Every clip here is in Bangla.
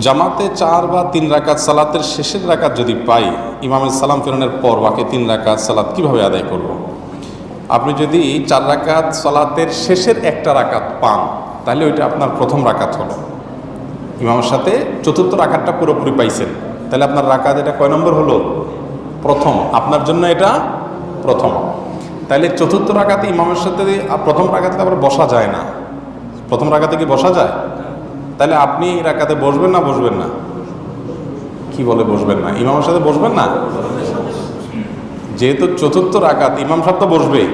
জামাতে চার বা তিন রাকাত সালাতের শেষের রাকাত যদি পাই ইমামের সালাম ফেরানোর পর বাকি তিন রাকাত সালাত কীভাবে আদায় করব। আপনি যদি চার রাকাত সালাতের শেষের একটা রাকাত পান, তাহলে ওইটা আপনার প্রথম রাকাত হলো। ইমামের সাথে চতুর্থ রাকাতটা পুরোপুরি পাইছেন, তাহলে আপনার রাকাত এটা কয় নম্বর হলো? প্রথম। আপনার জন্য এটা প্রথম। তাহলে চতুর্থ রাকাতে ইমামের সাথে প্রথম রাকাতে আবার বসা যায় না। প্রথম রাকাতে কি বসা যায়? তাহলে আপনি রাকাতে বসবেন না বসবেন না? কি বলে বসবেন না? ইমামের সাথে বসবেন না? যেহেতু চতুর্থ রাকাত, ইমাম সাহেব তো বসবেই।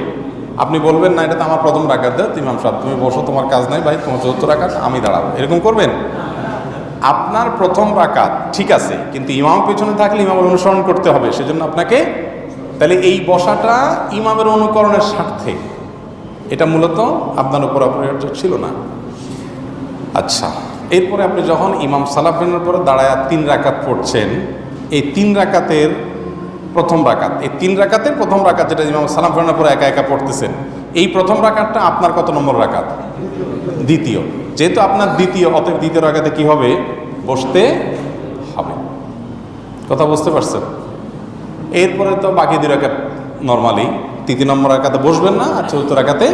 আপনি বলবেন, না, এটা তো আমার প্রথম রাকাত দেয় ইমাম সাহেব, তুমি বসো, তোমার কাজ নাই, ভাই, তোমার চতুর্থ রাকাত, আমি দাঁড়াবো। এরকম করবেন? আপনার প্রথম রাকাত ঠিক আছে, কিন্তু ইমাম পেছনে থাকলে ইমামের অনুসরণ করতে হবে, সেজন্য আপনাকে, তাহলে এই বসাটা ইমামের অনুকরণের স্বার্থে। এটা মূলত আপনার উপর অপরিহার্য ছিল না। আচ্ছা। এরপরে আপনি যখন ইমাম সালাফ ফেরানোর পরে দাঁড়ায় তিন রাকাত পড়ছেন, এই তিন রাকাতের প্রথম রাকাত, এই তিন রাকাতের প্রথম রাকাত যেটা ইমাম সালাম ফেরানোর পরে একা একা পড়তেছেন, এই প্রথম রাকাতটা আপনার কত নম্বর রাকাত? দ্বিতীয়। যেহেতু আপনার দ্বিতীয়, অতএব দ্বিতীয় রাকাতে কি হবে? বসতে হবে। কথা বুঝতে পারছেন? এরপরে তো বাকি দুই রাকাত নর্মালি তৃতীয় নম্বর রাকাতে বসবেন না আর চতুর্থ রাকাতে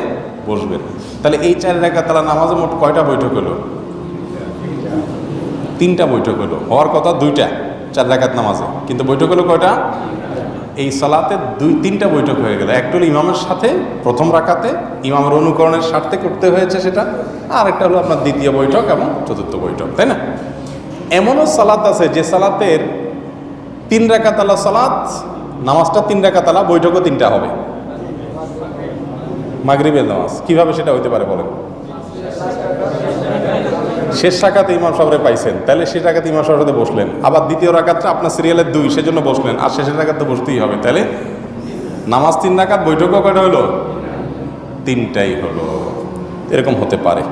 বসবেন। তাহলে এই চার রাকাত তারা নামাজে মোট কয়টা বৈঠক হলো? তিনটা বৈঠক হলো হওয়ার কথা দুইটা, চার রাকাত নামাজে। কিন্তু বৈঠক হলো কয়টা? এই সালাতে দুই, তিনটা বৈঠক হয়ে গেল। একটা হলো ইমামের সাথে, প্রথম রাকাতে, ইমামের অনুকরণের স্বার্থে করতে হয়েছে সেটা। আর একটা হলো আপনার দ্বিতীয় বৈঠক এবং চতুর্থ বৈঠক, তাই না? এমনও সালাত আছে যে সালাতের তিন রাকাতালা সালাত, নামাজটা তিন রাকাতালা বৈঠকও তিনটা হবে। মাগরিবের নামাজ। কীভাবে সেটা হইতে পারে বলেন? শেষ টাকাতে ইমাম সাহেবরে পাইছেন, তাহলে শেষ টাকাতে ইমাম সাহেবের সাথে বসলেন। আবার দ্বিতীয় রাখাতটা আপনার সিরিয়ালের দুই, সেজন্য বসলেন। আর শেষের রাকাত তো বসতেই হবে, তাহলে নামাজ তিন রাখাত বৈঠকও কয়টা হলো? তিনটাই হলো। এরকম হতে পারে।